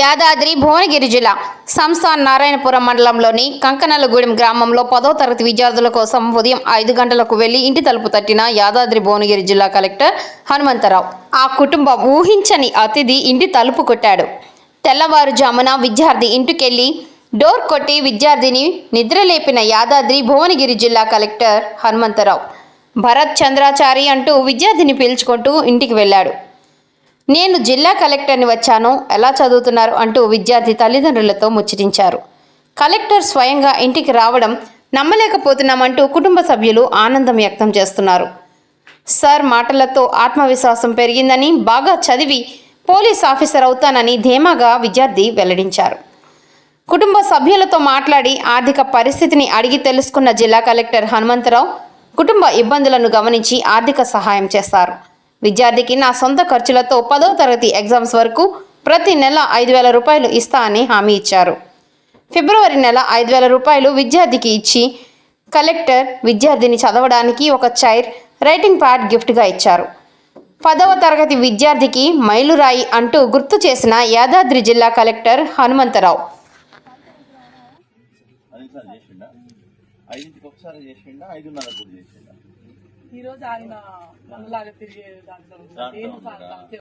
యాదాద్రి భువనగిరి జిల్లా సంస్థాన్ నారాయణపురం మండలంలోని కంకనలగూడెం గ్రామంలో పదో తరగతి విద్యార్థుల కోసం ఉదయం ఐదు గంటలకు వెళ్ళి ఇంటి తలుపు తట్టిన యాదాద్రి భువనగిరి జిల్లా కలెక్టర్ హనుమంతరావు. ఆ కుటుంబం ఊహించని అతిథి ఇంటి తలుపు కొట్టాడు. తెల్లవారుజామున విద్యార్థి ఇంటికెళ్ళి డోర్ కొట్టి విద్యార్థిని నిద్రలేపిన యాదాద్రి భువనగిరి జిల్లా కలెక్టర్ హనుమంతరావు. భరత్ చంద్రాచారి అంటూ విద్యార్థిని పీల్చుకుంటూ ఇంటికి వెళ్ళాడు. నేను జిల్లా కలెక్టర్ని వచ్చాను. ఎలా చదువుతున్నారు? అంటూ విద్యార్థి తల్లిదండ్రులతో ముచ్చటించారు. కలెక్టర్ స్వయంగా ఇంటికి రావడం నమ్మలేకపోతున్నామంటూ కుటుంబ సభ్యులు ఆనందం వ్యక్తం చేస్తున్నారు. సార్ మాటలతో ఆత్మవిశ్వాసం పెరిగిందని బాగా చదివి పోలీస్ ఆఫీసర్ అవుతానని ధీమాగా విద్యార్థి వెల్లడించారు. కుటుంబ సభ్యులతో మాట్లాడి ఆర్థిక పరిస్థితిని అడిగి తెలుసుకున్న జిల్లా కలెక్టర్ హనుమంతరావు కుటుంబ ఇబ్బందులను గమనించి ఆర్థిక సహాయం చేస్తారు. విద్యార్థికి నా సొంత ఖర్చులతో పదో తరగతి ఎగ్జామ్స్ వరకు ప్రతి నెల ఐదు వేల రూపాయలు ఇస్తా అని హామీ ఇచ్చారు. ఫిబ్రవరి నెల ఐదు వేల రూపాయలు విద్యార్థికి ఇచ్చి కలెక్టర్ విద్యార్థిని చదవడానికి ఒక చైర్ రైటింగ్ ప్యాడ్ గిఫ్ట్గా ఇచ్చారు. పదవ తరగతి విద్యార్థికి మైలురాయి అంటూ గుర్తు చేసిన యాదాద్రి జిల్లా కలెక్టర్ హనుమంతరావు. ఐదింటికి ఒకసారి చేసిండా? కూడా చేసిండా? ఈ రోజు ఆయన మనలాగా తిరిగే దాంట్లో ఏం? సార్